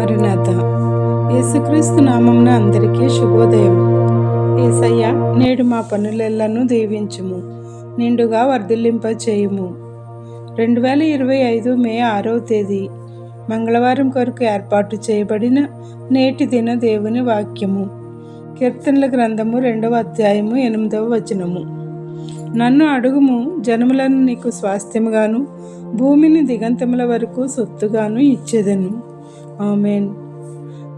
మరణాత యేసుక్రీస్తు నామంన అందరికీ శుభోదయం. ఏసయ్య నేడు మా పనులెల్లను దీవించుము నిండుగా వర్ధిల్లింప చేయుము రెండు వేల ఇరవై ఐదు మే ఆరవ తేదీ మంగళవారం కొరకు ఏర్పాటు చేయబడిన నేటి దిన దేవుని వాక్యము. కీర్తనల గ్రంథము రెండవ అధ్యాయము ఎనిమిదవ వచనము. నన్ను అడుగుము జనములను నీకు స్వాస్థ్యముగాను భూమిని దిగంతముల వరకు సొత్తుగాను ఇచ్చేదను. ఆమెన్.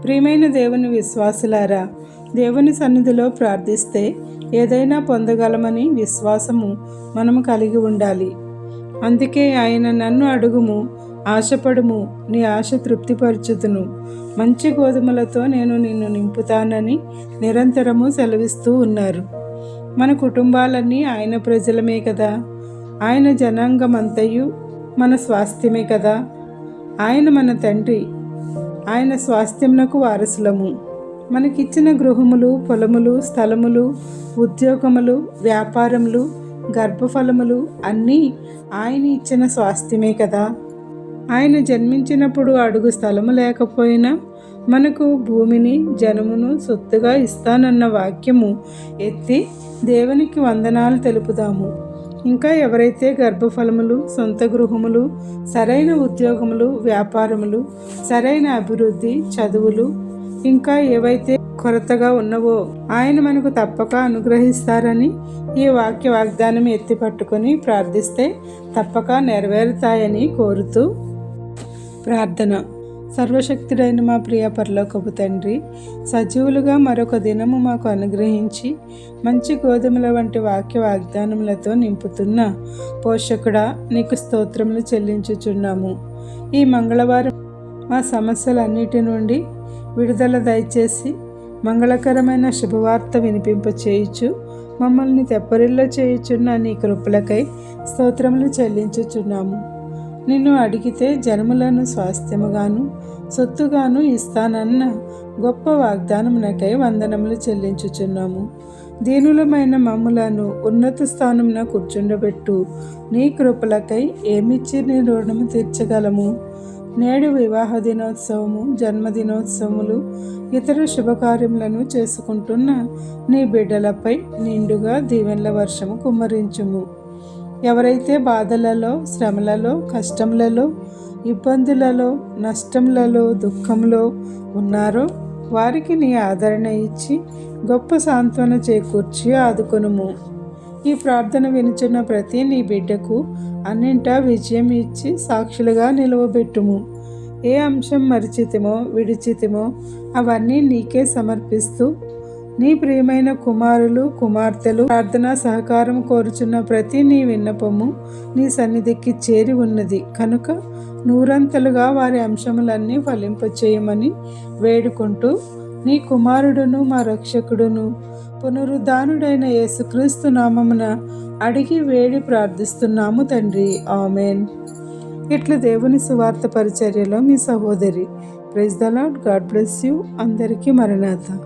ప్రియమైన దేవుని విశ్వాసులారా దేవుని సన్నిధిలో ప్రార్థిస్తే ఏదైనా పొందగలమని విశ్వాసము మనము కలిగి ఉండాలి. అందుకే ఆయన నన్ను అడుగుము ఆశపడుము నీ ఆశ తృప్తిపరచుతును మంచి గోధుమలతో నేను నిన్ను నింపుతానని నిరంతరము సెలవిస్తూ ఉన్నారు. మన కుటుంబాలన్నీ ఆయన ప్రజలమే కదా. ఆయన జనాంగమంతయు మన స్వాస్థ్యమే కదా. ఆయన మన తండ్రి ఆయన స్వాస్థ్యమునకు వారసులము. మనకిచ్చిన గృహములు పొలములు స్థలములు ఉద్యోగములు వ్యాపారములు గర్భఫలములు అన్నీ ఆయన ఇచ్చిన స్వాస్థ్యమే కదా. ఆయన జన్మించినప్పుడు అడుగు స్థలము లేకపోయినా మనకు భూమిని జనమును సొత్తుగా ఇస్తానన్న వాక్యము ఎత్తి దేవునికి వందనాలు తెలుపుదాము. ఇంకా ఎవరైతే గర్భఫలములు సొంత గృహములు సరైన ఉద్యోగములు వ్యాపారములు సరైన అభివృద్ధి చదువులు ఇంకా ఏవైతే కొరతగా ఉన్నవో ఆయన మనకు తప్పక అనుగ్రహిస్తారని ఈ వాక్య వాగ్దానం ఎత్తి పట్టుకొని ప్రార్థిస్తే తప్పక నెరవేరుతాయని కోరుతూ ప్రార్థన. సర్వశక్తుడైన మా ప్రియ పరలోకపు తండ్రి సజీవులుగా మరొక దినము మాకు అనుగ్రహించి మంచి గోధుమల వంటి వాక్య వాగ్దానములతో నింపుతున్న పోషకుడా నీకు స్తోత్రములు చెల్లించుచున్నాము. ఈ మంగళవారం మా సమస్యలన్నిటి నుండి విడుదల దయచేసి మంగళకరమైన శుభవార్త వినిపింప చేయుచు మమ్మల్ని తెప్పరిల్ల చేయుచున్న నీ కృపలకై స్తోత్రములు చెల్లించుచున్నాము. నిన్ను అడిగితే జనములను స్వాస్థ్యముగాను సొత్తుగాను ఇస్తానన్న గొప్ప వాగ్దానమునకై వందనములు చెల్లించుచున్నాము. దీనులమైన మమ్ములను ఉన్నత స్థానమున కూర్చుండబెట్టు. నీ కృపలకై ఏమిచ్చి నీ రుణము తీర్చగలము? నేడు వివాహ దినోత్సవము జన్మదినోత్సవములు ఇతర శుభకార్యములను చేసుకుంటున్న నీ బిడ్డలపై నిండుగా దీవెనల వర్షము కుమ్మరించుము. ఎవరైతే బాధలలో శ్రమలలో కష్టములలో ఇబ్బందులలో నష్టములలో దుఃఖంలో ఉన్నారో వారికి నీ ఆదరణ ఇచ్చి గొప్ప సాంత్వన చేకూర్చి ఆదుకొనుము. ఈ ప్రార్థన వినుచున్న ప్రతి నీ బిడ్డకు అన్నింటా విజయం ఇచ్చి సాక్షులుగా నిలవబెట్టుము. ఏ అంశం మరిచితమో విడిచితమో అవన్నీ నీకే సమర్పిస్తూ నీ ప్రియమైన కుమారులు కుమార్తెలు ప్రార్థన సహకారం కోరుచున్న ప్రతి నీ విన్నపము నీ సన్నిధికి చేరి ఉన్నది. కనుక నూరంతలుగా వారి అంశములన్నీ ఫలింపచేయమని వేడుకుంటూ నీ కుమారుడును మా రక్షకుడును పునరుద్ధానుడైన యేసుక్రీస్తు నామమున అడిగి వేడి ప్రార్థిస్తున్నాము తండ్రి. ఆమెన్. ఇట్లా దేవుని సువార్త పరిచర్యలో మీ సహోదరి praise the Lord God bless you. అందరికీ మరణాత